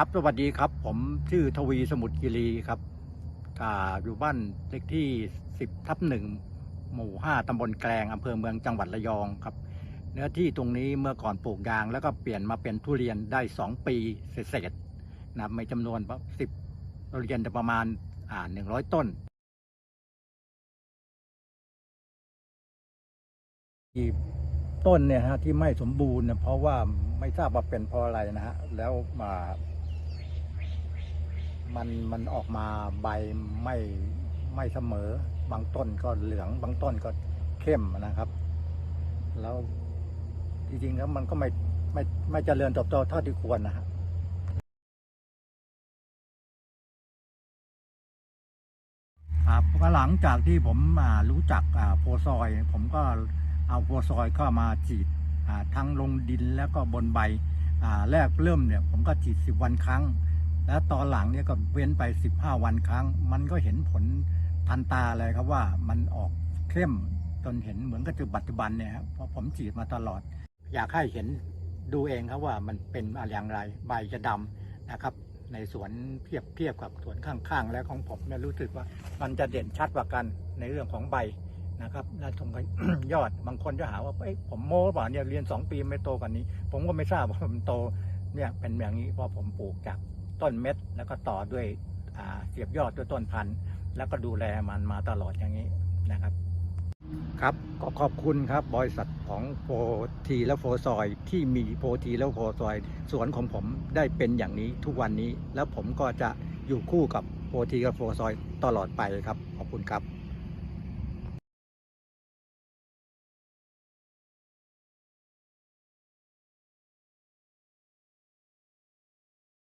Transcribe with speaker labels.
Speaker 1: ครับสวัสดีครับ ผมชื่อทวีสมุทรกิรีครับอ่าอยู่บ้านเลขที่ 10ทับหนึ่งหมู่ 5ตำบลแกลงอำเภอเมืองจังหวัดระยองครับ เนื้อที่ตรงนี้เมื่อก่อนปลูกยาง แล้วก็เปลี่ยนมาเป็นทุเรียนได้ 2 ปีเศษๆนะครับในจำนวน10ทุเรียนประมาณอ่า100 ต้นที่ต้นเนี่ยฮะที่ไม่สมบูรณ์เนี่ยเพราะว่าไม่ทราบว่าเป็นเพราะอะไรนะฮะแล้วมา มันมันออกมาใบไม่ไม่เสมอ บางต้นก็เหลือง บางต้นก็เข้มนะครับ แล้วจริงๆแล้วมันก็ไม่ไม่ไม่เจริญเติบโตเท่าที่ควรนะฮะครับก็หลังจากที่ผมรู้จักโพซอย ผมก็เอาโพซอยเข้ามาฉีดอ่าทั้งลงดินแล้วก็บนใบแรกเริ่มเนี่ย ผมก็ฉีด10วันครั้ง แล้วตอนหลังเนี่ยก็เว้นไป 15 วันครั้ง มันก็เห็นผลทันตาเลยครับว่ามันออกเข้มจนเห็นเหมือนกับจุดปัจจุบันเนี่ยครับเพราะผมฉีดมาตลอด อยากให้เห็นดูเองครับว่ามันเป็นอะไรอย่างไรใบจะดำนะครับ ในสวนเทียบเทียบกับสวนข้างๆ และของผมเนี่ยรู้สึกว่ามันจะเด่นชัดกว่ากันในเรื่องของใบนะครับและชมกันยอดบางคนจะหาว่าเอ้ยผมโม้ป่าเนี่ยเรียนสองปีไม่โตกว่านี้ ผมก็ไม่ทราบว่ามันโตเนี่ยเป็นอย่างนี้เพราะผมปลูกจาก ต้นเม็ด แล้วก็ต่อด้วยเสียบยอดด้วยต้นพันธุ์ แล้วก็ดูแลมันมาตลอดอย่างนี้นะครับ ครับก็ขอบคุณครับบริษัทของโฟทีและโฟซอยที่มีโฟทีและโฟซอยสวนของผมได้เป็นอย่างนี้ทุกวันนี้ แล้วผมก็จะอยู่คู่กับโฟทีกับโฟซอยตลอดไปครับ ขอบคุณครับ